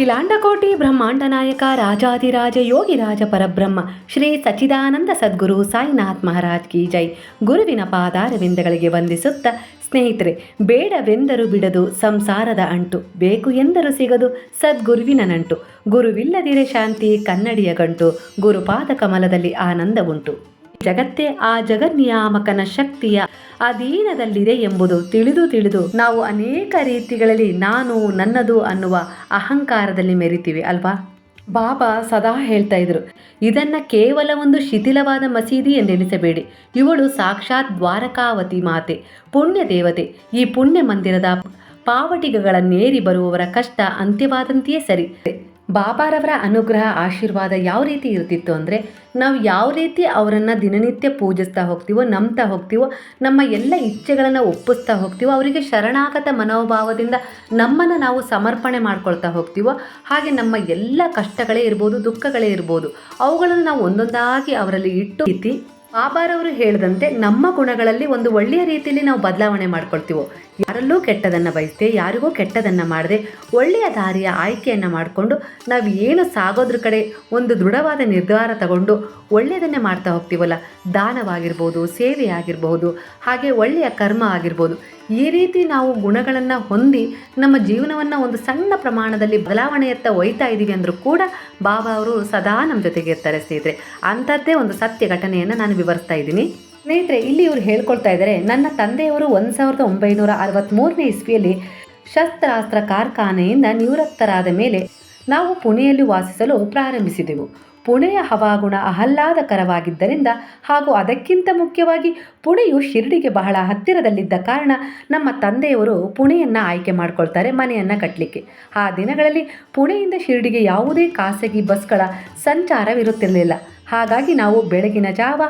ಕಿಲಾಂಡಕೋಟಿ ಬ್ರಹ್ಮಾಂಡ ನಾಯಕ ರಾಜಾದಿರಾಜ ಯೋಗಿರಾಜ ಪರಬ್ರಹ್ಮ, ಶ್ರೀ ಸಚ್ಚಿದಾನಂದ ಸದ್ಗುರು, ಸಾಯಿನಾಥ್ ಮಹಾರಾಜ್ ಕಿ ಜೈ. ಗುರುವಿನ ಪಾದಾರವಿಂದಗಳಿಗೆ ವಂದಿಸುತ್ತ ಸ್ನೇಹಿತರೆ, ಬೇಡವೆಂದರು ಬಿಡದು ಸಂಸಾರದ ಅಂಟು. ಬೇಕು ಎಂದರು ಸಿಗದು ಸದ್ಗುರುವಿನ ನಂಟು. ಗುರುವಿಲ್ಲದಿರೆ ಶಾಂತಿ ಕನ್ನಡಿಯ ಗಂಟು. ಗುರುಪಾದ ಕಮಲದಲ್ಲಿ ಆನಂದ ಉಂಟು ಜಗತ್ತೇ ಆ ಜಗನ್ನಿಯಾಮಕನ ಶಕ್ತಿಯ ಅಧೀನದಲ್ಲಿದೆ ಎಂಬುದು ತಿಳಿದು ತಿಳಿದು ನಾವು ಅನೇಕ ರೀತಿಗಳಲ್ಲಿ ನಾನು ನನ್ನದು ಅನ್ನುವ ಅಹಂಕಾರದಲ್ಲಿ ಮೆರಿತೀವಿ ಅಲ್ವಾ? ಬಾಬಾ ಸದಾ ಹೇಳ್ತಾ ಇದ್ರು, ಇದನ್ನ ಕೇವಲ ಒಂದು ಶಿಥಿಲವಾದ ಮಸೀದಿ ಎಂದೆನಿಸಬೇಡಿ. ಇವಳು ಸಾಕ್ಷಾತ್ ದ್ವಾರಕಾವತಿ ಮಾತೆ, ಪುಣ್ಯ ದೇವತೆ. ಈ ಪುಣ್ಯ ಮಂದಿರದ ಪಾವಟಿಗಗಳನ್ನೇರಿ ಬರುವವರ ಕಷ್ಟ ಅಂತ್ಯವಾದಂತೆಯೇ ಸರಿ. ಬಾಬಾರವರ ಅನುಗ್ರಹ ಆಶೀರ್ವಾದ ಯಾವ ರೀತಿ ಇರ್ತಿತ್ತು ಅಂದರೆ ನಾವು ಯಾವ ರೀತಿ ಅವರನ್ನು ದಿನನಿತ್ಯ ಪೂಜಿಸ್ತಾ ಹೋಗ್ತೀವೋ, ನಂಬ್ತಾ ಹೋಗ್ತೀವೋ, ನಮ್ಮ ಎಲ್ಲ ಇಚ್ಛೆಗಳನ್ನು ಒಪ್ಪಿಸ್ತಾ ಹೋಗ್ತೀವೋ, ಅವರಿಗೆ ಶರಣಾಗತ ಮನೋಭಾವದಿಂದ ನಮ್ಮನ್ನು ನಾವು ಸಮರ್ಪಣೆ ಮಾಡ್ಕೊಳ್ತಾ ಹೋಗ್ತೀವೋ, ಹಾಗೆ ನಮ್ಮ ಎಲ್ಲ ಕಷ್ಟಗಳೇ ಇರ್ಬೋದು, ದುಃಖಗಳೇ ಇರ್ಬೋದು, ಅವುಗಳನ್ನು ನಾವು ಒಂದೊಂದಾಗಿ ಅವರಲ್ಲಿ ಇಟ್ಟು ಇತ್ತಿ ಬಾಬಾರವರು ಹೇಳಿದಂತೆ ನಮ್ಮ ಗುಣಗಳಲ್ಲಿ ಒಂದು ಒಳ್ಳೆಯ ರೀತಿಯಲ್ಲಿ ನಾವು ಬದಲಾವಣೆ ಮಾಡ್ಕೊಳ್ತೀವೋ ಯಾರಲ್ಲೂ ಕೆಟ್ಟದನ್ನು ಬಯಸದೆ, ಯಾರಿಗೂ ಕೆಟ್ಟದನ್ನು ಮಾಡದೆ, ಒಳ್ಳೆಯ ದಾರಿಯ ಆಯ್ಕೆಯನ್ನು ಮಾಡಿಕೊಂಡು ನಾವು ಏನು ಸಾಗೋದ್ರ ಕಡೆ ಒಂದು ದೃಢವಾದ ನಿರ್ಧಾರ ತಗೊಂಡು ಒಳ್ಳೆಯದನ್ನೇ ಮಾಡ್ತಾ ಹೋಗ್ತೀವಲ್ಲ, ದಾನವಾಗಿರ್ಬೋದು ಸೇವೆ ಆಗಿರ್ಬೋದು ಹಾಗೆ ಒಳ್ಳೆಯ ಕರ್ಮ ಆಗಿರ್ಬೋದು, ಈ ರೀತಿ ನಾವು ಗುಣಗಳನ್ನು ಹೊಂದಿ ನಮ್ಮ ಜೀವನವನ್ನು ಒಂದು ಸಣ್ಣ ಪ್ರಮಾಣದಲ್ಲಿ ಬದಲಾವಣೆಯತ್ತ ಒಯ್ತಾ ಇದ್ದೀವಿ ಅಂದರೂ ಕೂಡ ಬಾಬಾ ಅವರು ಸದಾ ನಮ್ಮ ಜೊತೆಗೆ ಇರ್ತಾರೆ ಸ್ನೇಹಿತರೆ. ಅಂಥದ್ದೇ ಒಂದು ಸತ್ಯ ಘಟನೆಯನ್ನು ನಾನು ವಿವರಿಸ್ತಾ ಇದ್ದೀನಿ. ಸ್ನೇಹಿತರೆ, ಇಲ್ಲಿ ಇವರು ಹೇಳ್ಕೊಳ್ತಾ ಇದ್ದಾರೆ ನನ್ನ ತಂದೆಯವರು ಒಂದು ಸಾವಿರದ ಒಂಬೈನೂರ ಅರವತ್ತ್ಮೂರನೇ ಇಸ್ವಿಯಲ್ಲಿ ಶಸ್ತ್ರಾಸ್ತ್ರ ಕಾರ್ಖಾನೆಯಿಂದ ನಿವೃತ್ತರಾದ ಮೇಲೆ ನಾವು ಪುಣೆಯಲ್ಲಿ ವಾಸಿಸಲು ಪ್ರಾರಂಭಿಸಿದೆವು. ಪುಣೆಯ ಹವಾಗುಣ ಆಹ್ಲಾದಕರವಾಗಿದ್ದರಿಂದ ಹಾಗೂ ಅದಕ್ಕಿಂತ ಮುಖ್ಯವಾಗಿ ಪುಣೆಯು ಶಿರಡಿಗೆ ಬಹಳ ಹತ್ತಿರದಲ್ಲಿದ್ದ ಕಾರಣ ನಮ್ಮ ತಂದೆಯವರು ಪುಣೆಯನ್ನು ಆಯ್ಕೆ ಮಾಡಿಕೊಳ್ತಾರೆ ಮನೆಯನ್ನು ಕಟ್ಟಲಿಕ್ಕೆ ಆ ದಿನಗಳಲ್ಲಿ ಪುಣೆಯಿಂದ ಶಿರಡಿಗೆ ಯಾವುದೇ ಖಾಸಗಿ ಬಸ್ಗಳ ಸಂಚಾರವಿರುತ್ತಿರಲಿಲ್ಲ. ಹಾಗಾಗಿ ನಾವು ಬೆಳಗಿನ ಜಾವ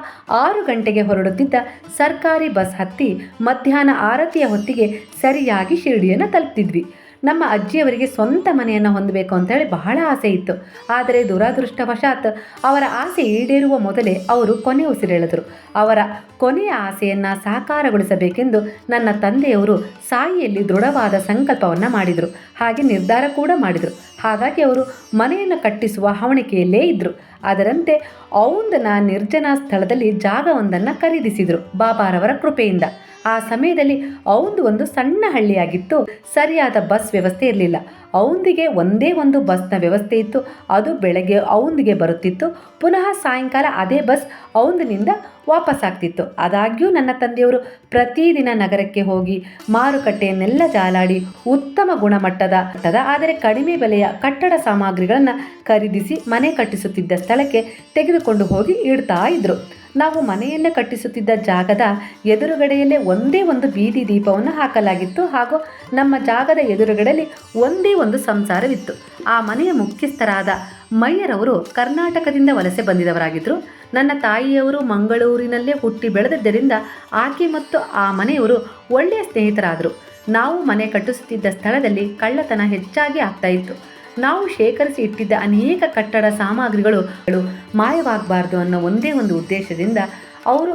ಆರು ಗಂಟೆಗೆ ಹೊರಡುತ್ತಿದ್ದ ಸರ್ಕಾರಿ ಬಸ್ ಹತ್ತಿ ಮಧ್ಯಾಹ್ನ ಆರತಿಯ ಹೊತ್ತಿಗೆ ಸರಿಯಾಗಿ ಶಿರಡಿಯನ್ನು ತಲುಪ್ತಿದ್ವಿ. ನಮ್ಮ ಅಜ್ಜಿಯವರಿಗೆ ಸ್ವಂತ ಮನೆಯನ್ನು ಹೊಂದಬೇಕು ಅಂತೇಳಿ ಬಹಳ ಆಸೆ ಇತ್ತು. ಆದರೆ ದುರಾದೃಷ್ಟವಶಾತ್ ಅವರ ಆಸೆ ಈಡೇರುವ ಮೊದಲೇ ಅವರು ಕೊನೆ ಉಸಿರೆಳೆದರು ಅವರ ಕೊನೆಯ ಆಸೆಯನ್ನು ಸಾಕಾರಗೊಳಿಸಬೇಕೆಂದು ನನ್ನ ತಂದೆಯವರು ಸಾಯಿಯಲ್ಲಿ ದೃಢವಾದ ಸಂಕಲ್ಪವನ್ನು ಮಾಡಿದರು. ಹಾಗೆ ನಿರ್ಧಾರ ಕೂಡ ಮಾಡಿದರು. ಹಾಗಾಗಿ ಅವರು ಮನೆಯನ್ನು ಕಟ್ಟಿಸುವ ಹವಣಿಕೆಯಲ್ಲೇ ಇದ್ದರು ಅದರಂತೆ ಔಂದನ ನಿರ್ಜನ ಸ್ಥಳದಲ್ಲಿ ಜಾಗವೊಂದನ್ನು ಖರೀದಿಸಿದರು ಬಾಬಾರವರ ಕೃಪೆಯಿಂದ. ಆ ಸಮಯದಲ್ಲಿ ಅವಂದು ಒಂದು ಸಣ್ಣ ಹಳ್ಳಿಯಾಗಿತ್ತು. ಸರಿಯಾದ ಬಸ್ ವ್ಯವಸ್ಥೆ ಇರಲಿಲ್ಲ. ಅವಂದಿಗೆ ಒಂದೇ ಒಂದು ಬಸ್ನ ವ್ಯವಸ್ಥೆ ಇತ್ತು. ಅದು ಬೆಳಗ್ಗೆ ಅವಂದಿಗೆ ಬರುತ್ತಿತ್ತು. ಪುನಃ ಸಾಯಂಕಾಲ ಅದೇ ಬಸ್ ಅವಂದಿನಿಂದ ವಾಪಸ್ ಆಗ್ತಿತ್ತು. ಆದಾಗ್ಯೂ ನನ್ನ ತಂದೆಯವರು ಪ್ರತಿದಿನ ನಗರಕ್ಕೆ ಹೋಗಿ ಮಾರುಕಟ್ಟೆಯನ್ನೆಲ್ಲ ಜಾಲಾಡಿ ಉತ್ತಮ ಗುಣಮಟ್ಟದ ಮಟ್ಟದ ಆದರೆ ಕಡಿಮೆ ಬೆಲೆಯ ಕಟ್ಟಡ ಸಾಮಗ್ರಿಗಳನ್ನು ಖರೀದಿಸಿ ಮನೆ ಕಟ್ಟಿಸುತ್ತಿದ್ದ ಸ್ಥಳಕ್ಕೆ ತೆಗೆದುಕೊಂಡು ಹೋಗಿ ಇಡ್ತಾ ಇದ್ರು. ನಾವು ಮನೆಯನ್ನು ಕಟ್ಟಿಸುತ್ತಿದ್ದ ಜಾಗದ ಎದುರುಗಡೆಯಲ್ಲೇ ಒಂದೇ ಒಂದು ಬೀದಿ ದೀಪವನ್ನು ಹಾಕಲಾಗಿತ್ತು ಹಾಗೂ ನಮ್ಮ ಜಾಗದ ಎದುರುಗಡೆಯಲ್ಲಿ ಒಂದೇ ಒಂದು ಸಂಸಾರವಿತ್ತು. ಆ ಮನೆಯ ಮುಖ್ಯಸ್ಥರಾದ ಮಯ್ಯರವರು ಕರ್ನಾಟಕದಿಂದ ವಲಸೆ ಬಂದಿದವರಾಗಿದ್ದರು ನನ್ನ ತಾಯಿಯವರು ಮಂಗಳೂರಿನಲ್ಲೇ ಹುಟ್ಟಿ ಬೆಳೆದಿದ್ದರಿಂದ ಆಕೆ ಮತ್ತು ಆ ಮನೆಯವರು ಒಳ್ಳೆಯ ಸ್ನೇಹಿತರಾದರು. ನಾವು ಮನೆ ಕಟ್ಟಿಸುತ್ತಿದ್ದ ಸ್ಥಳದಲ್ಲಿ ಕಳ್ಳತನ ಹೆಚ್ಚಾಗಿ ಆಗ್ತಾ ಇತ್ತು. ನಾವು ಶೇಖರಿಸಿ ಇಟ್ಟಿದ್ದ ಅನೇಕ ಕಟ್ಟಡ ಸಾಮಗ್ರಿಗಳು ಮಾಯವಾಗಬಾರ್ದು ಅನ್ನೋ ಒಂದೇ ಒಂದು ಉದ್ದೇಶದಿಂದ ಅವರು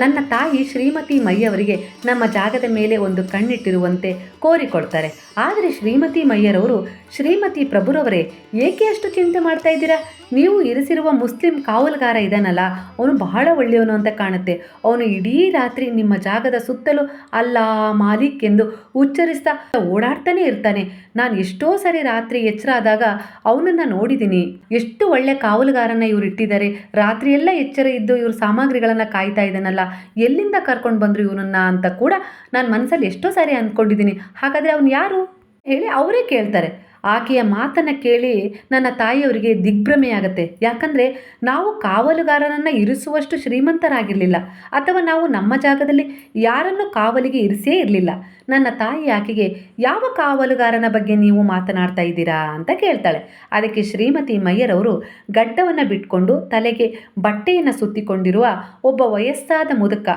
ನನ್ನ ತಾಯಿ ಶ್ರೀಮತಿ ಮಯ್ಯವರಿಗೆ ನಮ್ಮ ಜಾಗದ ಮೇಲೆ ಒಂದು ಕಣ್ಣಿಟ್ಟಿರುವಂತೆ ಕೋರಿಕೊಳ್ತಾರೆ ಆದರೆ ಶ್ರೀಮತಿ ಮಯ್ಯರವರು ಶ್ರೀಮತಿ ಪ್ರಭುರವರೇ, ಏಕೆ ಅಷ್ಟು ಚಿಂತೆ ಮಾಡ್ತಾ ಇದ್ದೀರಾ? ನೀವು ಇರಿಸಿರುವ ಮುಸ್ಲಿಂ ಕಾವಲುಗಾರ ಇದ್ದಾನಲ್ಲ ಅವನು ಬಹಳ ಒಳ್ಳೆಯವನು ಅಂತ ಕಾಣುತ್ತೆ. ಅವನು ಇಡೀ ರಾತ್ರಿ ನಿಮ್ಮ ಜಾಗದ ಸುತ್ತಲೂ ಅಲ್ಲ ಮಾಲಿಕ್ ಎಂದು ಉಚ್ಚರಿಸ್ತಾ ಓಡಾಡ್ತಾನೆ ಇರ್ತಾನೆ. ನಾನು ಎಷ್ಟೋ ಸರಿ ರಾತ್ರಿ ಎಚ್ಚರ ಆದಾಗ ಅವನನ್ನು ನೋಡಿದ್ದೀನಿ ಎಷ್ಟು ಒಳ್ಳೆ ಕಾವಲುಗಾರನ ಇವರು ಇಟ್ಟಿದ್ದಾರೆ. ರಾತ್ರಿಯೆಲ್ಲ ಎಚ್ಚರ ಇದ್ದು ಇವ್ರ ಸಾಮಗ್ರಿಗಳನ್ನು ಕಾಯ್ತಾ ಇದ್ದಾನಲ್ಲ, ಎಲ್ಲಿಂದ ಕರ್ಕೊಂಡು ಬಂದರು ಇವನನ್ನ ಅಂತ ಕೂಡ ನಾನು ಮನಸ್ಸಲ್ಲಿ ಎಷ್ಟೋ ಸಾರಿ ಅಂದ್ಕೊಂಡಿದ್ದೀನಿ ಹಾಗಾದರೆ ಅವನು ಯಾರು? ಹೇಳಿ ಅವರೇ ಕೇಳ್ತಾರೆ. ಆಕೆಯ ಮಾತನ್ನು ಕೇಳಿ ನನ್ನ ತಾಯಿಯವರಿಗೆ ದಿಗ್ಭ್ರಮೆಯಾಗತ್ತೆ. ಯಾಕಂದರೆ ನಾವು ಕಾವಲುಗಾರರನ್ನು ಇರಿಸುವಷ್ಟು ಶ್ರೀಮಂತರಾಗಿರಲಿಲ್ಲ. ಅಥವಾ ನಾವು ನಮ್ಮ ಜಾಗದಲ್ಲಿ ಯಾರನ್ನು ಕಾವಲಿಗೆ ಇರಿಸೇ ಇರಲಿಲ್ಲ. ನನ್ನ ತಾಯಿ ಆಕೆಗೆ, ಯಾವ ಕಾವಲುಗಾರನ ಬಗ್ಗೆ ನೀವು ಮಾತನಾಡ್ತಾ ಇದ್ದೀರಾ? ಅಂತ ಕೇಳ್ತಾಳೆ. ಅದಕ್ಕೆ ಶ್ರೀಮತಿ ಮಯ್ಯರವರು ಗಡ್ಡವನ್ನು ಬಿಟ್ಕೊಂಡು ತಲೆಗೆ ಬಟ್ಟೆಯನ್ನು ಸುತ್ತಿಕೊಂಡಿರುವ ಒಬ್ಬ ವಯಸ್ಸಾದ ಮುದುಕ,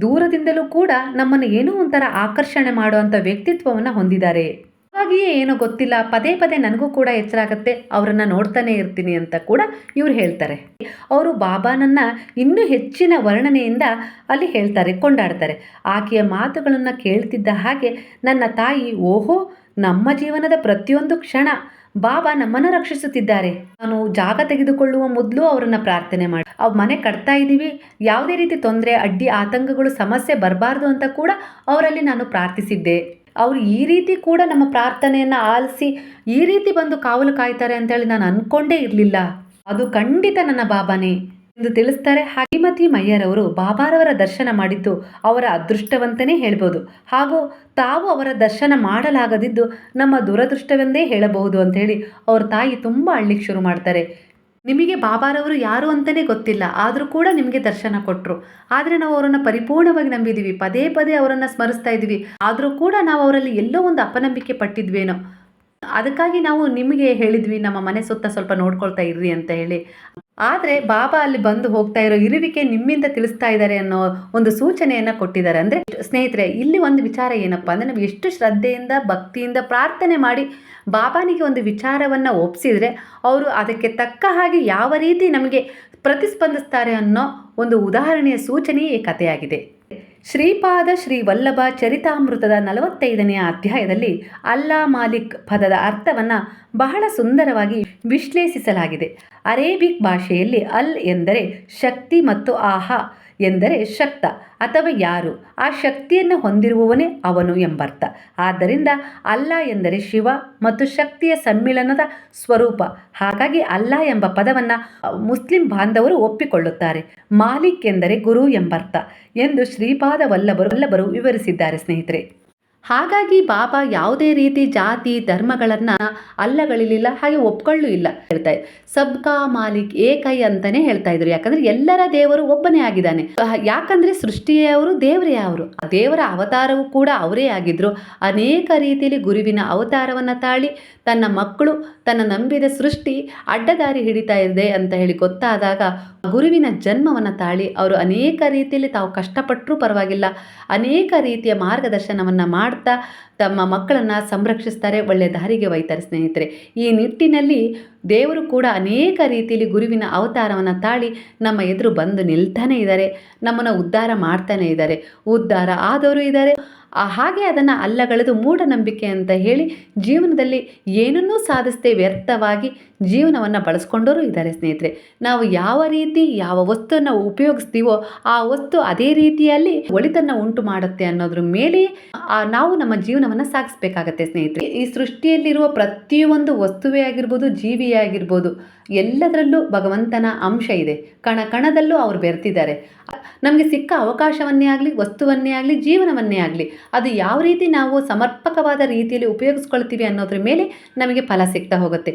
ದೂರದಿಂದಲೂ ಕೂಡ ನಮ್ಮನ್ನು ಏನೋ ಒಂಥರ ಆಕರ್ಷಣೆ ಮಾಡುವಂಥ ವ್ಯಕ್ತಿತ್ವವನ್ನು ಹೊಂದಿದ್ದಾರೆ. ಹಾಗಾಗಿಯೇ ಏನೋ ಗೊತ್ತಿಲ್ಲ, ಪದೇ ಪದೇ ನನಗೂ ಕೂಡ ಎಚ್ಚರ ಆಗುತ್ತೆ, ಅವರನ್ನು ನೋಡ್ತಾನೆ ಇರ್ತೀನಿ ಅಂತ ಕೂಡ ಇವ್ರು ಹೇಳ್ತಾರೆ. ಅವರು ಬಾಬಾನನ್ನ ಇನ್ನೂ ಹೆಚ್ಚಿನ ವರ್ಣನೆಯಿಂದ ಅಲ್ಲಿ ಹೇಳ್ತಾರೆ, ಕೊಂಡಾಡ್ತಾರೆ. ಆಕೆಯ ಮಾತುಗಳನ್ನು ಕೇಳ್ತಿದ್ದ ಹಾಗೆ ನನ್ನ ತಾಯಿ, ಓಹೋ, ನಮ್ಮ ಜೀವನದ ಪ್ರತಿಯೊಂದು ಕ್ಷಣ ಬಾಬಾ ನಮ್ಮನ್ನು ರಕ್ಷಿಸುತ್ತಿದ್ದಾರೆ. ನಾನು ಜಾಗ ತೆಗೆದುಕೊಳ್ಳುವ ಮೊದಲು ಅವರನ್ನು ಪ್ರಾರ್ಥನೆ ಮಾಡಿ ಅವ್ರ ಮನೆ ಕಟ್ತಾ ಇದ್ದೀವಿ, ಯಾವುದೇ ರೀತಿ ತೊಂದರೆ, ಅಡ್ಡಿ, ಆತಂಕಗಳು, ಸಮಸ್ಯೆ ಬರಬಾರ್ದು ಅಂತ ಕೂಡ ಅವರಲ್ಲಿ ನಾನು ಪ್ರಾರ್ಥಿಸಿದ್ದೆ. ಅವರು ಈ ರೀತಿ ಕೂಡ ನಮ್ಮ ಪ್ರಾರ್ಥನೆಯನ್ನು ಆಲಿಸಿ ಈ ರೀತಿ ಬಂದು ಕಾವಲು ಕಾಯ್ತಾರೆ ಅಂತೇಳಿ ನಾನು ಅಂದ್ಕೊಂಡೇ ಇರಲಿಲ್ಲ. ಅದು ಖಂಡಿತ ನನ್ನ ಬಾಬಾನೇ ಎಂದು ತಿಳಿಸ್ತಾರೆ ಹರಿಮತಿ ಮಯ್ಯರವರು ಬಾಬಾರವರ ದರ್ಶನ ಮಾಡಿದ್ದು ಅವರ ಅದೃಷ್ಟವಂತನೇ ಹೇಳ್ಬೋದು. ಹಾಗೂ ತಾವು ಅವರ ದರ್ಶನ ಮಾಡಲಾಗದಿದ್ದು ನಮ್ಮ ದುರದೃಷ್ಟವೆಂದೇ ಹೇಳಬಹುದು ಅಂತ ಹೇಳಿ ಅವ್ರ ತಾಯಿ ತುಂಬ ಅಳ್ಲಿಕ್ಕೆ ಶುರು ಮಾಡ್ತಾರೆ. ನಿಮಗೆ ಬಾಬಾರವರು ಯಾರು ಅಂತಲೇ ಗೊತ್ತಿಲ್ಲ. ಆದರೂ ಕೂಡ ನಿಮಗೆ ದರ್ಶನ ಕೊಟ್ಟರು ಆದರೆ ನಾವು ಅವರನ್ನು ಪರಿಪೂರ್ಣವಾಗಿ ನಂಬಿದ್ದೀವಿ ಪದೇ ಪದೇ ಅವರನ್ನು ಸ್ಮರಿಸ್ತಾ ಇದ್ದೀವಿ. ಆದರೂ ಕೂಡ ನಾವು ಅವರಲ್ಲಿ ಎಲ್ಲೋ ಒಂದು ಅಪನಂಬಿಕೆ ಪಟ್ಟಿದ್ವೇನೋ. ಅದಕ್ಕಾಗಿ ನಾವು ನಿಮಗೆ ಹೇಳಿದ್ವಿ, ನಮ್ಮ ಮನೆ ಸುತ್ತ ಸ್ವಲ್ಪ ನೋಡ್ಕೊಳ್ತಾ ಇರ್ರಿ ಅಂತ ಹೇಳಿ. ಆದರೆ ಬಾಬಾ ಅಲ್ಲಿ ಬಂದು ಹೋಗ್ತಾ ಇರೋ ಇರುವಿಕೆ ನಿಮ್ಮಿಂದ ತಿಳಿಸ್ತಾ ಇದ್ದಾರೆ ಅನ್ನೋ ಒಂದು ಸೂಚನೆಯನ್ನು ಕೊಟ್ಟಿದ್ದಾರೆ. ಅಂದರೆ ಸ್ನೇಹಿತರೆ, ಇಲ್ಲಿ ಒಂದು ವಿಚಾರ ಏನಪ್ಪ ಅಂದರೆ ನಾವು ಎಷ್ಟು ಶ್ರದ್ಧೆಯಿಂದ, ಭಕ್ತಿಯಿಂದ ಪ್ರಾರ್ಥನೆ ಮಾಡಿ ಬಾಬಾನಿಗೆ ಒಂದು ವಿಚಾರವನ್ನು ಒಪ್ಪಿಸಿದರೆ ಅವರು ಅದಕ್ಕೆ ತಕ್ಕ ಹಾಗೆ ಯಾವ ರೀತಿ ನಮಗೆ ಪ್ರತಿಸ್ಪಂದಿಸ್ತಾರೆ ಅನ್ನೋ ಒಂದು ಉದಾಹರಣೆಯ ಸೂಚನೆಯೇ ಈ ಕಥೆಯಾಗಿದೆ. ಶ್ರೀಪಾದ ಶ್ರೀ ವಲ್ಲಭ ಚರಿತಾಮೃತದ ನಲವತ್ತೈದನೆಯ ಅಧ್ಯಾಯದಲ್ಲಿ ಅಲ್ಲಾ ಮಾಲಿಕ್ ಪದದ ಅರ್ಥವನ್ನು ಬಹಳ ಸುಂದರವಾಗಿ ವಿಶ್ಲೇಷಿಸಲಾಗಿದೆ. ಅರೇಬಿಕ್ ಭಾಷೆಯಲ್ಲಿ ಅಲ್ ಎಂದರೆ ಶಕ್ತಿ ಮತ್ತು ಆಹಾ ಎಂದರೆ ಶಕ್ತ ಅಥವಾ ಯಾರು? ಆ ಶಕ್ತಿಯನ್ನು ಹೊಂದಿರುವವನೇ ಅವನು ಎಂಬರ್ಥ. ಆದ್ದರಿಂದ ಅಲ್ಲ ಎಂದರೆ ಶಿವ ಮತ್ತು ಶಕ್ತಿಯ ಸಮ್ಮಿಳನದ ಸ್ವರೂಪ. ಹಾಗಾಗಿ ಅಲ್ಲ ಎಂಬ ಪದವನ್ನು ಮುಸ್ಲಿಂ ಬಾಂಧವರು ಒಪ್ಪಿಕೊಳ್ಳುತ್ತಾರೆ. ಮಾಲಿಕ್ ಎಂದರೆ ಗುರು ಎಂಬರ್ಥ. ಎಂದು ಶ್ರೀಪಾದ ವಲ್ಲಭರು ವಲ್ಲಭರು ವಿವರಿಸಿದ್ದಾರೆ ಸ್ನೇಹಿತರೆ. ಹಾಗಾಗಿ ಬಾಬಾ ಯಾವುದೇ ರೀತಿ ಜಾತಿ, ಧರ್ಮಗಳನ್ನು ಅಲ್ಲಗಳಿಲಿಲ್ಲ, ಹಾಗೆ ಒಪ್ಕೊಳ್ಳೂ ಇಲ್ಲ ಹೇಳ್ತಾ ಸಬ್ಕಾ ಮಾಲಿಕ್ ಏಕೈ ಅಂತಾನೆ ಹೇಳ್ತಾ ಇದ್ರು. ಯಾಕಂದ್ರೆ ಎಲ್ಲರ ದೇವರು ಒಬ್ಬನೇ ಆಗಿದ್ದಾನೆ. ಯಾಕಂದರೆ ಸೃಷ್ಟಿಯವರು ದೇವರೇ ಅವರು. ಆ ದೇವರ ಅವತಾರವೂ ಕೂಡ ಅವರೇ ಆಗಿದ್ರು. ಅನೇಕ ರೀತಿಯಲ್ಲಿ ಗುರುವಿನ ಅವತಾರವನ್ನು ತಾಳಿ ತನ್ನ ಮಕ್ಕಳು, ತನ್ನ ನಂಬಿದ ಸೃಷ್ಟಿ ಅಡ್ಡದಾರಿ ಹಿಡಿತಾ ಇದೆ ಅಂತ ಹೇಳಿ ಗೊತ್ತಾದಾಗ ಗುರುವಿನ ಜನ್ಮವನ್ನು ತಾಳಿ ಅವರು ಅನೇಕ ರೀತಿಯಲ್ಲಿ ತಾವು ಕಷ್ಟಪಟ್ಟರೂ ಪರವಾಗಿಲ್ಲ, ಅನೇಕ ರೀತಿಯ ಮಾರ್ಗದರ್ಶನವನ್ನು ಮಾಡ್ತಾ ತಮ್ಮ ಮಕ್ಕಳನ್ನು ಸಂರಕ್ಷಿಸ್ತಾರೆ ಒಳ್ಳೆಯ ದಾರಿಗೆ ಒಯ್ತಾರೆ ಸ್ನೇಹಿತರೆ. ಈ ನಿಟ್ಟಿನಲ್ಲಿ ದೇವರು ಕೂಡ ಅನೇಕ ರೀತಿಯಲ್ಲಿ ಗುರುವಿನ ಅವತಾರವನ್ನು ತಾಳಿ ನಮ್ಮ ಎದುರು ಬಂದು ನಿಲ್ತಾನೆ ಇದ್ದಾರೆ, ನಮ್ಮನ್ನು ಉದ್ಧಾರ ಮಾಡ್ತಾನೆ ಇದ್ದಾರೆ, ಉದ್ಧಾರ ಆದವರು ಇದ್ದಾರೆ. ಹಾಗೆ ಅದನ್ನು ಅಲ್ಲಗಳೆದು ಮೂಢನಂಬಿಕೆ ಅಂತ ಹೇಳಿ ಜೀವನದಲ್ಲಿ ಏನನ್ನೂ ಸಾಧಿಸದೆ ವ್ಯರ್ಥವಾಗಿ ಜೀವನವನ್ನು ಬಳಸ್ಕೊಂಡವರು ಇದ್ದಾರೆ ಸ್ನೇಹಿತರೆ. ನಾವು ಯಾವ ರೀತಿ, ಯಾವ ವಸ್ತುವನ್ನು ಉಪಯೋಗಿಸ್ತೀವೋ ಆ ವಸ್ತು ಅದೇ ರೀತಿಯಲ್ಲಿ ಒಳಿತನ್ನು ಉಂಟು ಮಾಡುತ್ತೆ ಅನ್ನೋದ್ರ ಮೇಲೆ ನಾವು ನಮ್ಮ ಜೀವನವನ್ನು ಸಾಗಿಸ್ಬೇಕಾಗತ್ತೆ ಸ್ನೇಹಿತರೆ. ಈ ಸೃಷ್ಟಿಯಲ್ಲಿರುವ ಪ್ರತಿಯೊಂದು ವಸ್ತುವೇ ಆಗಿರ್ಬೋದು ಜೀವಿಯೇ ಆಗಿರ್ಬೋದು, ಎಲ್ಲದರಲ್ಲೂ ಭಗವಂತನ ಅಂಶ ಇದೆ. ಕಣ ಕಣದಲ್ಲೂ ಅವರು ಬೆರೆತಿದ್ದಾರೆ. ನಮಗೆ ಸಿಕ್ಕ ಅವಕಾಶವನ್ನೇ ಆಗಲಿ, ವಸ್ತುವನ್ನೇ ಆಗಲಿ, ಜೀವನವನ್ನೇ ಆಗಲಿ, ಅದು ಯಾವ ರೀತಿ ನಾವು ಸಮರ್ಪಕವಾದ ರೀತಿಯಲ್ಲಿ ಉಪಯೋಗಿಸ್ಕೊಳ್ತೀವಿ ಅನ್ನೋದ್ರ ಮೇಲೆ ನಮಗೆ ಫಲ ಸಿಗ್ತಾ ಹೋಗುತ್ತೆ.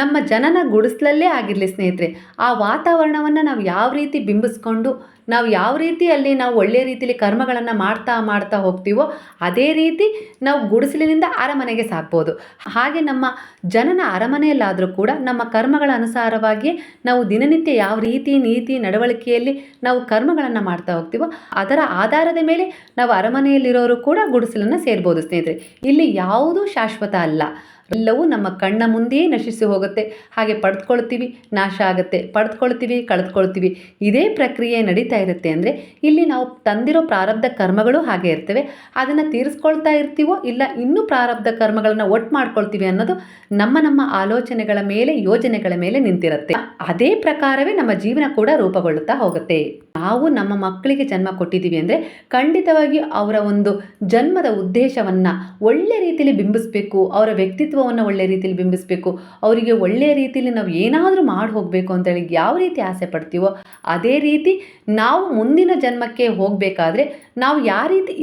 ನಮ್ಮ ಜನನ ಗುಡಿಸ್ಲಲ್ಲೇ ಆಗಿರಲಿ ಸ್ನೇಹಿತರೆ. ಆ ವಾತಾವರಣವನ್ನು ನಾವು ಯಾವ ರೀತಿ ಬಿಂಬಿಸ್ಕೊಂಡು ನಾವು ಯಾವ ರೀತಿ ಅಲ್ಲಿ ನಾವು ಒಳ್ಳೆಯ ರೀತಿಯಲ್ಲಿ ಕರ್ಮಗಳನ್ನು ಮಾಡ್ತಾ ಮಾಡ್ತಾ ಹೋಗ್ತೀವೋ ಅದೇ ರೀತಿ ನಾವು ಗುಡಿಸಲಿನಿಂದ ಅರಮನೆಗೆ ಸಾಕ್ಬೋದು. ಹಾಗೆ ನಮ್ಮ ಜನನ ಅರಮನೆಯಲ್ಲಾದರೂ ಕೂಡ ನಮ್ಮ ಕರ್ಮಗಳ ಅನುಸಾರವಾಗಿ ನಾವು ದಿನನಿತ್ಯ ಯಾವ ರೀತಿ ನೀತಿ ನಡವಳಿಕೆಯಲ್ಲಿ ನಾವು ಕರ್ಮಗಳನ್ನು ಮಾಡ್ತಾ ಹೋಗ್ತೀವೋ ಅದರ ಆಧಾರದ ಮೇಲೆ ನಾವು ಅರಮನೆಯಲ್ಲಿರೋರು ಕೂಡ ಗುಡಿಸಲನ್ನು ಸೇರ್ಬೋದು ಸ್ನೇಹಿತರೆ. ಇಲ್ಲಿ ಯಾವುದೂ ಶಾಶ್ವತ ಅಲ್ಲ. ಎಲ್ಲವೂ ನಮ್ಮ ಕಣ್ಣ ಮುಂದೆಯೇ ನಶಿಸಿ ಹೋಗುತ್ತೆ. ಹಾಗೆ ಪಡೆದುಕೊಳ್ತೀವಿ ನಾಶ ಆಗುತ್ತೆ. ಪಡೆದುಕೊಳ್ತೀವಿ ಕಳೆದುಕೊಳ್ತೀವಿ. ಇದೇ ಪ್ರಕ್ರಿಯೆ ನಡೀತಾ ಇರುತ್ತೆ ಅಂದರೆ ಇಲ್ಲಿ ನಾವು ತಂದಿರೋ ಪ್ರಾರಬ್ಧ ಕರ್ಮಗಳು ಹಾಗೆ ಇರ್ತವೆ. ಅದನ್ನು ತೀರಿಸ್ಕೊಳ್ತಾ ಇರ್ತೀವೋ ಇಲ್ಲ ಇನ್ನೂ ಪ್ರಾರಬ್ಧ ಕರ್ಮಗಳನ್ನು ಒಟ್ಟು ಮಾಡ್ಕೊಳ್ತೀವಿ ಅನ್ನೋದು ನಮ್ಮ ನಮ್ಮ ಆಲೋಚನೆಗಳ ಮೇಲೆ, ಯೋಜನೆಗಳ ಮೇಲೆ ನಿಂತಿರುತ್ತೆ. ಅದೇ ಪ್ರಕಾರವೇ ನಮ್ಮ ಜೀವನ ಕೂಡ ರೂಪುಗೊಳ್ಳುತ್ತಾ ಹೋಗುತ್ತೆ. ನಾವು ನಮ್ಮ ಮಕ್ಕಳಿಗೆ ಜನ್ಮ ಕೊಟ್ಟಿದ್ದೀವಿ ಅಂದರೆ ಖಂಡಿತವಾಗಿ ಅವರ ಒಂದು ಜನ್ಮದ ಉದ್ದೇಶವನ್ನು ಒಳ್ಳೆ ರೀತಿಯಲ್ಲಿ ಬಿಂಬಿಸಬೇಕು, ಅವರ ವ್ಯಕ್ತಿತ್ವವನ್ನು ಒಳ್ಳೆ ರೀತಿಯಲ್ಲಿ ಬಿಂಬಿಸಬೇಕು, ಅವರಿಗೆ ಒಳ್ಳೆಯ ರೀತಿಯಲ್ಲಿ ನಾವು ಏನಾದರೂ ಮಾಡಿ ಹೋಗಬೇಕು ಅಂತೇಳಿ ಯಾವ ರೀತಿ ಆಸೆ ಪಡ್ತೀವೋ ಅದೇ ರೀತಿ ನಾವು ಮುಂದಿನ ಜನ್ಮಕ್ಕೆ ಹೋಗಬೇಕಾದ್ರೆ ನಾವು ಯಾವ ರೀತಿ,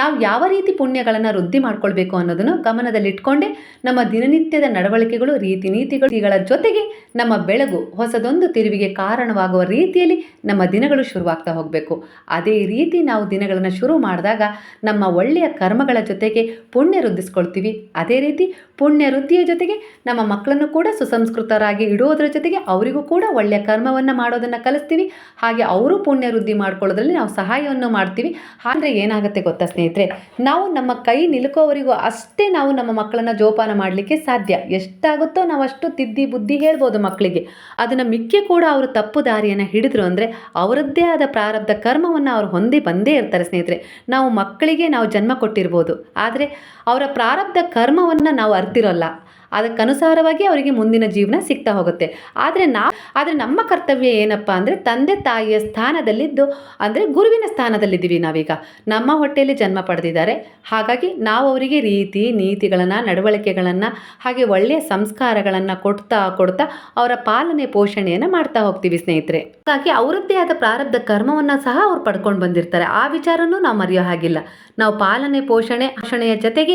ನಾವು ಯಾವ ರೀತಿ ಪುಣ್ಯಗಳನ್ನು ವೃದ್ಧಿ ಮಾಡ್ಕೊಳ್ಬೇಕು ಅನ್ನೋದನ್ನು ಗಮನದಲ್ಲಿಟ್ಕೊಂಡೇ ನಮ್ಮ ದಿನನಿತ್ಯದ ನಡವಳಿಕೆಗಳು ರೀತಿ ನೀತಿಗಳ ಜೊತೆಗೆ ನಮ್ಮ ಬೆಳಗು ಹೊಸದೊಂದು ತಿರುವಿಗೆ ಕಾರಣವಾಗುವ ರೀತಿಯಲ್ಲಿ ನಮ್ಮ ದಿನಗಳು ಶುರುವಾಗ್ತಾ ಹೋಗಬೇಕು. ಅದೇ ರೀತಿ ನಾವು ದಿನಗಳನ್ನು ಶುರು ಮಾಡಿದಾಗ ನಮ್ಮ ಒಳ್ಳೆಯ ಕರ್ಮಗಳ ಜೊತೆಗೆ ಪುಣ್ಯ ವೃದ್ಧಿಸ್ಕೊಳ್ತೀವಿ. ಅದೇ ರೀತಿ ಪುಣ್ಯ ವೃದ್ಧಿಯ ಜೊತೆಗೆ ನಮ್ಮ ಮಕ್ಕಳನ್ನು ಕೂಡ ಸುಸಂಸ್ಕೃತರಾಗಿ ಇಡುವುದರ ಜೊತೆಗೆ ಅವರಿಗೂ ಕೂಡ ಒಳ್ಳೆಯ ಕರ್ಮವನ್ನು ಮಾಡೋದನ್ನು ಕಲಿಸ್ತೀವಿ. ಹಾಗೆ ಅವರು ಪುಣ್ಯ ವೃದ್ಧಿ ಮಾಡ್ಕೊಳ್ಳೋದ್ರಲ್ಲಿ ನಾವು ಸಹಾಯವನ್ನು ಮಾಡ್ತೀವಿ. ಅಂದರೆ ಏನಾಗುತ್ತೆ ಗೊತ್ತಾ ಸ್ನೇಹಿತರೆ? ನಾವು ನಮ್ಮ ಕೈ ನಿಲುಕೋವರೆಗೂ ಅಷ್ಟೇ ನಾವು ನಮ್ಮ ಮಕ್ಕಳನ್ನು ಜೋಪಾನ ಮಾಡಲಿಕ್ಕೆ ಸಾಧ್ಯ. ಎಷ್ಟಾಗುತ್ತೋ ನಾವು ಅಷ್ಟು ತಿದ್ದಿ ಬುದ್ಧಿ ಹೇಳ್ಬೋದು ಮಕ್ಕಳಿಗೆ. ಅದನ್ನು ಮಿಕ್ಕಿ ಕೂಡ ಅವರು ತಪ್ಪು ದಾರಿಯನ್ನು ಹಿಡಿದ್ರು ಅಂದರೆ ಅವರದ್ದೇ ಆದ ಪ್ರಾರಬ್ಧ ಕರ್ಮವನ್ನು ಅವರು ಹೊಂದಿ ಬಂದೇ ಇರ್ತಾರೆ ಸ್ನೇಹಿತರೆ. ನಾವು ಮಕ್ಕಳಿಗೆ ನಾವು ಜನ್ಮ ಕೊಟ್ಟಿರ್ಬೋದು. ಆದರೆ ಅವರ ಪ್ರಾರಬ್ಧ ಕರ್ಮವನ್ನು ನಾವು ಅರ್ತಿರೋಲ್ಲ. ಅದಕ್ಕನುಸಾರವಾಗಿ ಅವರಿಗೆ ಮುಂದಿನ ಜೀವನ ಸಿಗ್ತಾ ಹೋಗುತ್ತೆ. ಆದರೆ ನಾವು ಆದರೆ ನಮ್ಮ ಕರ್ತವ್ಯ ಏನಪ್ಪ ಅಂದರೆ ತಂದೆ ತಾಯಿಯ ಸ್ಥಾನದಲ್ಲಿದ್ದು ಅಂದರೆ ಗುರುವಿನ ಸ್ಥಾನದಲ್ಲಿದ್ದೀವಿ ನಾವೀಗ. ನಮ್ಮ ಹೊಟ್ಟೆಯಲ್ಲಿ ಜನ್ಮ ಪಡೆದಿದ್ದಾರೆ. ಹಾಗಾಗಿ ನಾವು ಅವರಿಗೆ ರೀತಿ, ನೀತಿಗಳನ್ನು, ನಡವಳಿಕೆಗಳನ್ನು, ಹಾಗೆ ಒಳ್ಳೆಯ ಸಂಸ್ಕಾರಗಳನ್ನು ಕೊಡ್ತಾ ಕೊಡ್ತಾ ಅವರ ಪಾಲನೆ, ಪೋಷಣೆಯನ್ನು ಮಾಡ್ತಾ ಹೋಗ್ತೀವಿ ಸ್ನೇಹಿತರೆ. ಹಾಗಾಗಿ ಅವರದ್ದೇ ಆದ ಪ್ರಾರಬ್ಧ ಕರ್ಮವನ್ನು ಸಹ ಅವ್ರು ಪಡ್ಕೊಂಡು ಬಂದಿರ್ತಾರೆ. ಆ ವಿಚಾರನೂ ನಾವು ಮರೆಯೋ ಹಾಗಿಲ್ಲ. ನಾವು ಪಾಲನೆ, ಪೋಷಣೆ ಪೋಷಣೆಯ ಜೊತೆಗೆ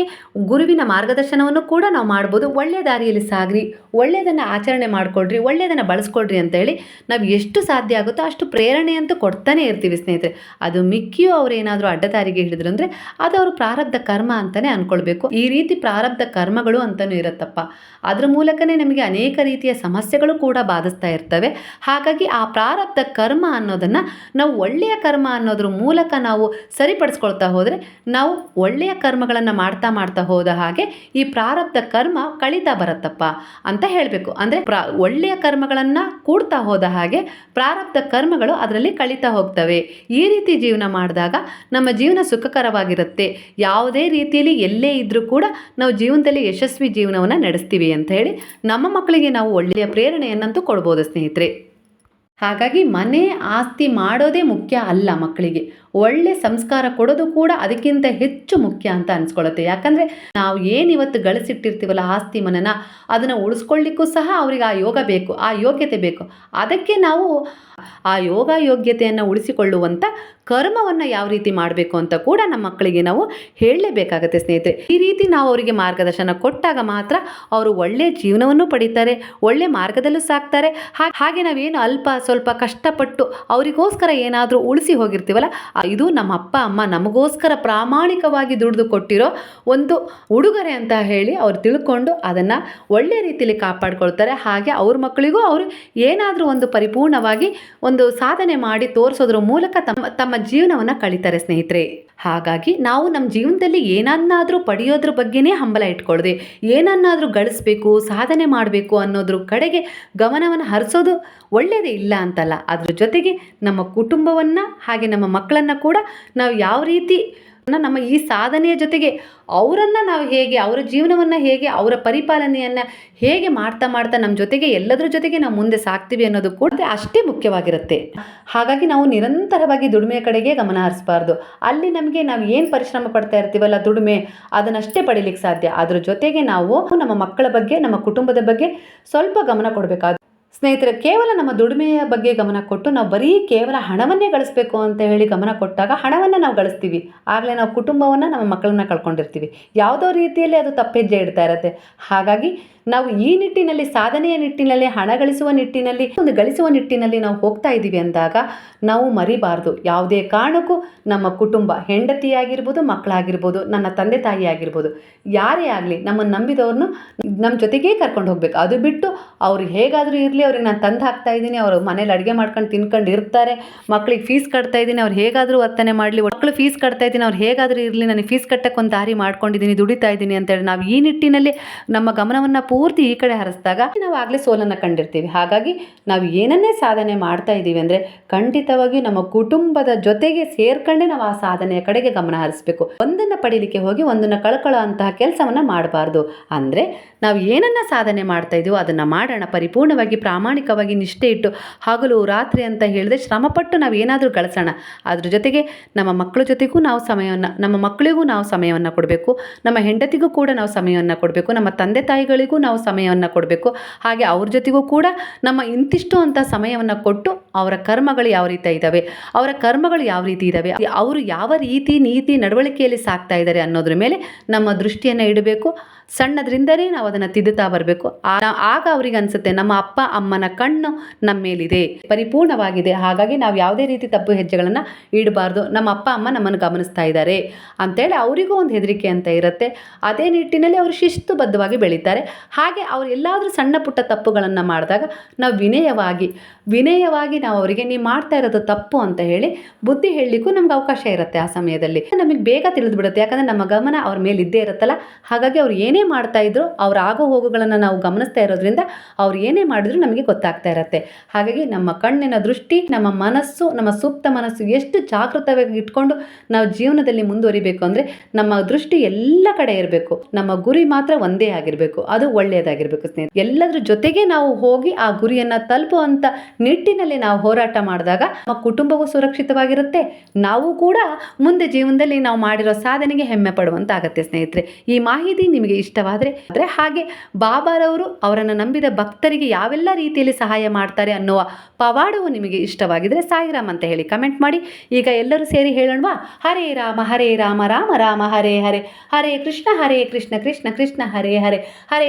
ಗುರುವಿನ ಮಾರ್ಗದರ್ಶನವನ್ನು ಕೂಡ ನಾವು ಮಾಡ್ಬೋದು. ಒಳ್ಳೆಯ ದಾರಿಯಲ್ಲಿ ಸಾಗ್ರಿ ಒಳ್ಳೆಯದನ್ನು ಆಚರಣೆ ಮಾಡಿಕೊಡ್ರಿ ಒಳ್ಳೆಯದನ್ನು ಬಳಸ್ಕೊಡ್ರಿ ಅಂತ ಹೇಳಿ ನಾವು ಎಷ್ಟು ಸಾಧ್ಯ ಆಗುತ್ತೋ ಅಷ್ಟು ಪ್ರೇರಣೆ ಅಂತೂ ಕೊಡ್ತಾನೆ ಇರ್ತೀವಿ ಸ್ನೇಹಿತರೆ. ಅದು ಮಿಕ್ಕಿಯೂ ಅವರು ಏನಾದರೂ ಅಡ್ಡದಾರಿಗೆ ಹಿಡಿದ್ರು ಅಂದರೆ ಅದು ಅವರು ಪ್ರಾರಬ್ಧ ಕರ್ಮ ಅಂತಲೇ ಅಂದ್ಕೊಳ್ಬೇಕು ಈ ರೀತಿ ಪ್ರಾರಬ್ಧ ಕರ್ಮಗಳು ಅಂತಲೂ ಇರುತ್ತಪ್ಪ. ಅದರ ಮೂಲಕನೇ ನಮಗೆ ಅನೇಕ ರೀತಿಯ ಸಮಸ್ಯೆಗಳು ಕೂಡ ಬಾಧಿಸ್ತಾ ಇರ್ತವೆ. ಹಾಗಾಗಿ ಆ ಪ್ರಾರಬ್ಧ ಕರ್ಮ ಅನ್ನೋದನ್ನು ನಾವು ಒಳ್ಳೆಯ ಕರ್ಮ ಅನ್ನೋದ್ರ ಮೂಲಕ ನಾವು ಸರಿಪಡಿಸ್ಕೊಳ್ತಾ ಹೋದರೆ ನಾವು ಒಳ್ಳೆಯ ಕರ್ಮಗಳನ್ನು ಮಾಡ್ತಾ ಮಾಡ್ತಾ ಹೋದ ಹಾಗೆ ಈ ಪ್ರಾರಬ್ಧ ಕರ್ಮ ಕಳೀತಾ ಬರುತ್ತಪ್ಪ ಅಂತ ಹೇಳಬೇಕು. ಅಂದರೆ ಪ್ರಾ, ಒಳ್ಳೆಯ ಕರ್ಮಗಳನ್ನು ಕೂಡ್ತಾ ಹೋದ ಹಾಗೆ ಪ್ರಾರಬ್ಧ ಕರ್ಮಗಳು ಅದರಲ್ಲಿ ಕಳೀತಾ ಹೋಗ್ತವೆ. ಈ ರೀತಿ ಜೀವನ ಮಾಡಿದಾಗ ನಮ್ಮ ಜೀವನ ಸುಖಕರವಾಗಿರುತ್ತೆ. ಯಾವುದೇ ರೀತಿಯಲ್ಲಿ ಎಲ್ಲೇ ಇದ್ದರೂ ಕೂಡ ನಾವು ಜೀವನದಲ್ಲಿ ಯಶಸ್ವಿ ಜೀವನವನ್ನು ನಡೆಸ್ತೀವಿ ಅಂತ ಹೇಳಿ ನಮ್ಮ ಮಕ್ಕಳಿಗೆ ನಾವು ಒಳ್ಳೆಯ ಪ್ರೇರಣೆಯನ್ನಂತೂ ಕೊಡ್ಬೋದು ಸ್ನೇಹಿತರೆ. ಹಾಗಾಗಿ ಮನೆ ಆಸ್ತಿ ಮಾಡೋದೇ ಮುಖ್ಯ ಅಲ್ಲ ಮಕ್ಕಳಿಗೆ. ಒಳ್ಳೆ ಸಂಸ್ಕಾರ ಕೊಡೋದು ಕೂಡ ಅದಕ್ಕಿಂತ ಹೆಚ್ಚು ಮುಖ್ಯ ಅಂತ ಅನ್ಸ್ಕೊಳ್ಳುತ್ತೆ ಯಾಕಂದರೆ ನಾವು ಏನು ಇವತ್ತು ಗಳಿಸಿಟ್ಟಿರ್ತೀವಲ್ಲ ಆಸ್ತಿ ಮನನ, ಅದನ್ನು ಉಳಿಸ್ಕೊಳ್ಳಿಕ್ಕೂ ಸಹ ಅವ್ರಿಗೆ ಆ ಯೋಗ ಬೇಕು, ಆ ಯೋಗ್ಯತೆ ಬೇಕು. ಅದಕ್ಕೆ ನಾವು ಆ ಯೋಗ ಯೋಗ್ಯತೆಯನ್ನು ಉಳಿಸಿಕೊಳ್ಳುವಂಥ ಕರ್ಮವನ್ನು ಯಾವ ರೀತಿ ಮಾಡಬೇಕು ಅಂತ ಕೂಡ ನಮ್ಮ ಮಕ್ಕಳಿಗೆ ನಾವು ಹೇಳಲೇಬೇಕಾಗತ್ತೆ ಸ್ನೇಹಿತರೆ. ಈ ರೀತಿ ನಾವು ಅವರಿಗೆ ಮಾರ್ಗದರ್ಶನ ಕೊಟ್ಟಾಗ ಮಾತ್ರ ಅವರು ಒಳ್ಳೆಯ ಜೀವನವನ್ನು ಪಡೀತಾರೆ, ಒಳ್ಳೆ ಮಾರ್ಗದಲ್ಲೂ ಸಾಕ್ತಾರೆ. ಹಾಗೆ ನಾವೇನು ಅಲ್ಪ ಸ್ವಲ್ಪ ಕಷ್ಟಪಟ್ಟು ಅವರಿಗೋಸ್ಕರ ಏನಾದರೂ ಉಳಿಸಿ ಹೋಗಿರ್ತೀವಲ್ಲ ಇದು ನಮ್ಮ ಅಪ್ಪ, ಅಮ್ಮ ನಮಗೋಸ್ಕರ ಪ್ರಾಮಾಣಿಕವಾಗಿ ದುಡಿದು ಕೊಟ್ಟಿರೋ ಒಂದು ಉಡುಗೊರೆ ಅಂತ ಹೇಳಿ ಅವ್ರು ತಿಳ್ಕೊಂಡು ಅದನ್ನು ಒಳ್ಳೆಯ ರೀತಿಯಲ್ಲಿ ಕಾಪಾಡ್ಕೊಳ್ತಾರೆ. ಹಾಗೆ ಅವ್ರ ಮಕ್ಕಳಿಗೂ ಅವರು ಏನಾದರೂ ಒಂದು ಪರಿಪೂರ್ಣವಾಗಿ ಒಂದು ಸಾಧನೆ ಮಾಡಿ ತೋರಿಸೋದ್ರ ಮೂಲಕ ತಮ್ಮ ತಮ್ಮ ಜೀವನವನ್ನು ಕಳೀತಾರೆ ಸ್ನೇಹಿತರೆ. ಹಾಗಾಗಿ ನಾವು ನಮ್ಮ ಜೀವನದಲ್ಲಿ ಏನನ್ನಾದರೂ ಪಡೆಯೋದ್ರ ಬಗ್ಗೆನೇ ಹಂಬಲ ಇಟ್ಕೊಳ್ಳದೆ, ಏನನ್ನಾದರೂ ಗಳಿಸ್ಬೇಕು, ಸಾಧನೆ ಮಾಡಬೇಕು ಅನ್ನೋದ್ರ ಕಡೆಗೆ ಗಮನವನ್ನು ಹರಿಸೋದು ಒಳ್ಳೆಯದೇ ಇಲ್ಲ ಅಂತಲ್ಲ. ಅದ್ರ ಜೊತೆಗೆ ನಮ್ಮ ಕುಟುಂಬವನ್ನು ಹಾಗೆ ನಮ್ಮ ಮಕ್ಕಳನ್ನು ಕೂಡ ನಾವು ಯಾವ ರೀತಿ ನಮ್ಮ ಈ ಸಾಧನೆಯ ಜೊತೆಗೆ ಅವರನ್ನು ನಾವು ಹೇಗೆ, ಅವರ ಜೀವನವನ್ನು ಹೇಗೆ, ಅವರ ಪರಿಪಾಲನೆಯನ್ನು ಹೇಗೆ ಮಾಡ್ತಾ ಮಾಡ್ತಾ ನಮ್ಮ ಜೊತೆಗೆ, ಎಲ್ಲದರ ಜೊತೆಗೆ ನಾವು ಮುಂದೆ ಸಾಕ್ತೀವಿ ಅನ್ನೋದು ಕೂಡ ಅಷ್ಟೇ ಮುಖ್ಯವಾಗಿರುತ್ತೆ. ಹಾಗಾಗಿ ನಾವು ನಿರಂತರವಾಗಿ ದುಡಿಮೆ ಕಡೆಗೆ ಗಮನ ಹರಿಸಬಾರ್ದು. ಅಲ್ಲಿ ನಮಗೆ ನಾವು ಏನು ಪರಿಶ್ರಮ ಪಡ್ತಾ ಇರ್ತೀವಲ್ಲ ದುಡಿಮೆ, ಅದನ್ನಷ್ಟೇ ಪಡೀಲಿಕ್ಕೆ ಸಾಧ್ಯ. ಅದ್ರ ಜೊತೆಗೆ ನಾವು ನಮ್ಮ ಮಕ್ಕಳ ಬಗ್ಗೆ, ನಮ್ಮ ಕುಟುಂಬದ ಬಗ್ಗೆ ಸ್ವಲ್ಪ ಗಮನ ಕೊಡಬೇಕಾದ ಸ್ನೇಹಿತರೆ, ಕೇವಲ ನಮ್ಮ ದುಡಿಮೆಯ ಬಗ್ಗೆ ಗಮನ ಕೊಟ್ಟು ನಾವು ಬರೀ ಕೇವಲ ಹಣವನ್ನೇ ಗಳಿಸ್ಬೇಕು ಅಂತ ಹೇಳಿ ಗಮನ ಕೊಟ್ಟಾಗ ಹಣವನ್ನು ನಾವು ಗಳಿಸ್ತೀವಿ. ಆಗಲೇ ನಾವು ಕುಟುಂಬವನ್ನು ನಮ್ಮ ಮಕ್ಕಳನ್ನ ಕಳ್ಕೊಂಡಿರ್ತೀವಿ. ಯಾವುದೋ ರೀತಿಯಲ್ಲಿ ಅದು ತಪ್ಪೆಜ್ಜೆ ಇಡ್ತಾ ಇರುತ್ತೆ. ಹಾಗಾಗಿ ನಾವು ಈ ನಿಟ್ಟಿನಲ್ಲಿ, ಸಾಧನೆಯ ನಿಟ್ಟಿನಲ್ಲಿ ಹಣ ಗಳಿಸುವ ನಿಟ್ಟಿನಲ್ಲಿ, ಒಂದು ಗಳಿಸುವ ನಿಟ್ಟಿನಲ್ಲಿ ನಾವು ಹೋಗ್ತಾ ಇದ್ದೀವಿ ಅಂದಾಗ ನಾವು ಮರಿಬಾರ್ದು. ಯಾವುದೇ ಕಾರಣಕ್ಕೂ ನಮ್ಮ ಕುಟುಂಬ ಹೆಂಡತಿಯಾಗಿರ್ಬೋದು, ಮಕ್ಕಳಾಗಿರ್ಬೋದು, ನನ್ನ ತಂದೆ ತಾಯಿ ಆಗಿರ್ಬೋದು ಯಾರೇ ಆಗಲಿ ನಮ್ಮನ್ನು ನಂಬಿದವ್ರನ್ನು ನಮ್ಮ ಜೊತೆಗೇ ಕರ್ಕೊಂಡು ಹೋಗ್ಬೇಕು. ಅದು ಬಿಟ್ಟು ಅವರು ಹೇಗಾದರೂ ಇರಲಿ, ಅವ್ರಿಗೆ ನಾನು ತಂದು ಹಾಕ್ತಾ ಇದ್ದೀನಿ, ಅವರು ಮನೇಲಿ ಅಡುಗೆ ಮಾಡ್ಕೊಂಡು ತಿನ್ಕೊಂಡು ಇರ್ತಾರೆ ಮಕ್ಕಳಿಗೆ ಫೀಸ್ ಕಟ್ತಾ ಇದ್ದೀನಿ, ಅವ್ರು ಹೇಗಾದರೂ ವರ್ತನೆ ಮಾಡಲಿ ಮಕ್ಕಳು ಫೀಸ್ ಕಟ್ತಾ ಇದ್ದೀನಿ, ಅವ್ರು ಹೇಗಾದರೂ ಇರಲಿ, ನನಗೆ ಫೀಸ್ ಕಟ್ಟಕ್ಕೆ ಒಂದು ದಾರಿ ಮಾಡ್ಕೊಂಡಿದ್ದೀನಿ, ದುಡಿತಾ ಇದ್ದೀನಿ ಅಂತೇಳಿ ನಾವು ಈ ನಿಟ್ಟಿನಲ್ಲಿ ನಮ್ಮ ಗಮನವನ್ನು ಪೂರ್ತಿ ಈ ಕಡೆ ಹರಿಸಿದಾಗ ನಾವು ಆಗಲೇ ಸೋಲನ್ನು ಕಂಡಿರ್ತೀವಿ. ಹಾಗಾಗಿ ನಾವು ಏನನ್ನೇ ಸಾಧನೆ ಮಾಡ್ತಾ ಇದ್ದೀವಿ ಅಂದರೆ ಖಂಡಿತವಾಗಿಯೂ ನಮ್ಮ ಕುಟುಂಬದ ಜೊತೆಗೆ ಸೇರ್ಕೊಂಡೇ ನಾವು ಆ ಸಾಧನೆಯ ಕಡೆಗೆ ಗಮನ ಹರಿಸ್ಬೇಕು. ಒಂದನ್ನು ಪಡೀಲಿಕ್ಕೆ ಹೋಗಿ ಒಂದನ್ನು ಕಳ್ಕೊಳ್ಳೋ ಅಂತಹ ಕೆಲಸವನ್ನು ಮಾಡಬಾರ್ದು. ಅಂದರೆ ನಾವು ಏನನ್ನ ಸಾಧನೆ ಮಾಡ್ತಾ ಇದ್ದೀವೋ ಅದನ್ನು ಮಾಡೋಣ. ಪರಿಪೂರ್ಣವಾಗಿ ಪ್ರಾಮಾಣಿಕವಾಗಿ ನಿಷ್ಠೆ ಇಟ್ಟು ಹಾಗಲು ರಾತ್ರಿ ಅಂತ ಹೇಳಿದ್ರೆ ಶ್ರಮಪಟ್ಟು ನಾವು ಏನಾದರೂ ಗಳಿಸೋಣ. ಅದ್ರ ಜೊತೆಗೆ ನಮ್ಮ ಮಕ್ಕಳ ಜೊತೆಗೂ ನಾವು ಸಮಯವನ್ನು, ನಮ್ಮ ಮಕ್ಕಳಿಗೂ ನಾವು ಸಮಯವನ್ನು ಕೊಡಬೇಕು. ನಮ್ಮ ಹೆಂಡತಿಗೂ ಕೂಡ ನಾವು ಸಮಯವನ್ನು ಕೊಡಬೇಕು. ನಮ್ಮ ತಂದೆ ತಾಯಿಗಳಿಗೂ ನಾವು ಸಮಯವನ್ನು ಕೊಡಬೇಕು. ಹಾಗೆ ಅವ್ರ ಜೊತೆಗೂ ಕೂಡ ನಮ್ಮ ಇಂತಿಷ್ಟು ಅಂತ ಸಮಯವನ್ನು ಕೊಟ್ಟು ಅವರ ಕರ್ಮಗಳು ಯಾವ ರೀತಿ ಇದ್ದಾವೆ ಅವರ ಕರ್ಮಗಳು ಯಾವ ರೀತಿ ಇದ್ದಾವೆ ಅವರು ಯಾವ ರೀತಿ ನೀತಿ ನಡವಳಿಕೆಯಲ್ಲಿ ಸಾಕ್ತಾ ಇದ್ದಾರೆ ಅನ್ನೋದ್ರ ಮೇಲೆ ನಮ್ಮ ದೃಷ್ಟಿಯನ್ನು ಇಡಬೇಕು. ಸಣ್ಣದ್ರಿಂದಲೇ ನಾವು ಅದನ್ನು ತಿದ್ದುತ್ತಾ ಬರಬೇಕು. ಆಗ ಅವ್ರಿಗೆ ಅನಿಸುತ್ತೆ, ನಮ್ಮ ಅಪ್ಪ, ಅಮ್ಮನ ಕಣ್ಣು ನಮ್ಮ ಮೇಲಿದೆ. ಪರಿಪೂರ್ಣವಾಗಿದೆ. ಹಾಗಾಗಿ ನಾವು ಯಾವುದೇ ರೀತಿ ತಪ್ಪು ಹೆಜ್ಜೆಗಳನ್ನು ಇಡಬಾರ್ದು. ನಮ್ಮ ಅಪ್ಪ, ಅಮ್ಮ ನಮ್ಮನ್ನು ಗಮನಿಸ್ತಾ ಇದ್ದಾರೆ ಅಂತೇಳಿ ಅವರಿಗೂ ಒಂದು ಹೆದರಿಕೆ ಅಂತ ಇರುತ್ತೆ. ಅದೇ ನಿಟ್ಟಿನಲ್ಲಿ ಅವರು ಶಿಸ್ತುಬದ್ಧವಾಗಿ ಬೆಳೀತಾರೆ. ಹಾಗೆ ಅವ್ರು ಎಲ್ಲಾದರೂ ಸಣ್ಣ ಪುಟ್ಟ ತಪ್ಪುಗಳನ್ನು ಮಾಡಿದಾಗ ನಾವು ವಿನಯವಾಗಿ ವಿನಯವಾಗಿ ನಾವು ಅವರಿಗೆ ನೀವು ಮಾಡ್ತಾ ಇರೋದು ತಪ್ಪು ಅಂತ ಹೇಳಿ ಬುದ್ಧಿ ಹೇಳಲಿಕ್ಕೂ ನಮ್ಗೆ ಅವಕಾಶ ಇರುತ್ತೆ ಆ ಸಮಯದಲ್ಲಿ. ನಮಗೆ ಬೇಗ ತಿಳಿದುಬಿಡುತ್ತೆ. ಯಾಕಂದರೆ ನಮ್ಮ ಗಮನ ಅವ್ರ ಮೇಲೆ ಇದ್ದೇ ಇರುತ್ತಲ್ಲ. ಹಾಗಾಗಿ ಅವ್ರು ಏನೇ ಮಾಡ್ತಾ ಇದ್ರು ಅವ್ರ ಆಗೋ ಹೋಗುಗಳನ್ನು ನಾವು ಗಮನಿಸ್ತಾ ಇರೋದ್ರಿಂದ ಅವ್ರು ಏನೇ ಮಾಡಿದ್ರು ನಮಗೆ ಗೊತ್ತಾಗ್ತಾ ಇರುತ್ತೆ. ಹಾಗಾಗಿ ನಮ್ಮ ಕಣ್ಣಿನ ದೃಷ್ಟಿ, ನಮ್ಮ ಮನಸ್ಸು, ನಮ್ಮ ಸೂಕ್ತ ಮನಸ್ಸು ಎಷ್ಟು ಜಾಗೃತವಾಗಿ ಇಟ್ಕೊಂಡು ನಾವು ಜೀವನದಲ್ಲಿ ಮುಂದುವರಿಬೇಕು ಅಂದರೆ ನಮ್ಮ ದೃಷ್ಟಿ ಎಲ್ಲ ಕಡೆ ಇರಬೇಕು. ನಮ್ಮ ಗುರಿ ಮಾತ್ರ ಒಂದೇ ಆಗಿರಬೇಕು. ಅದು ಒಳ್ಳೆಯದಾಗಿರ್ಬೇಕು ಸ್ನೇಹಿತರೆ. ಎಲ್ಲದರ ಜೊತೆಗೆ ನಾವು ಹೋಗಿ ಆ ಗುರಿಯನ್ನು ತಲುಪುವಂತ ನಿಟ್ಟಿನಲ್ಲಿ ನಾವು ಹೋರಾಟ ಮಾಡಿದಾಗ ನಮ್ಮ ಕುಟುಂಬವೂ ಸುರಕ್ಷಿತವಾಗಿರುತ್ತೆ. ನಾವು ಕೂಡ ಮುಂದೆ ಜೀವನದಲ್ಲಿ ನಾವು ಮಾಡಿರೋ ಸಾಧನೆಗೆ ಹೆಮ್ಮೆ ಪಡುವಂತಾಗತ್ತೆ ಸ್ನೇಹಿತರೆ. ಈ ಮಾಹಿತಿ ನಿಮಗೆ ಇಷ್ಟವಾದರೆ ಆದರೆ ಹಾಗೆ ಬಾಬಾರವರು ಅವರನ್ನು ನಂಬಿದ ಭಕ್ತರಿಗೆ ಯಾವೆಲ್ಲ ರೀತಿಯಲ್ಲಿ ಸಹಾಯ ಮಾಡ್ತಾರೆ ಅನ್ನುವ ಪವಾಡವು ನಿಮಗೆ ಇಷ್ಟವಾಗಿದ್ರೆ ಸಾಯಿರಾಮ್ ಅಂತ ಹೇಳಿ ಕಮೆಂಟ್ ಮಾಡಿ. ಈಗ ಎಲ್ಲರೂ ಸೇರಿ ಹೇಳೋಣವಾ? ಹರೇ ರಾಮ ಹರೇ ರಾಮ ರಾಮ ರಾಮ, ಹರೇ ಹರೇ. ಹರೇ ಕೃಷ್ಣ ಹರೇ ಕೃಷ್ಣ ಕೃಷ್ಣ ಕೃಷ್ಣ, ಹರೇ ಹರೇ. ಹರೇ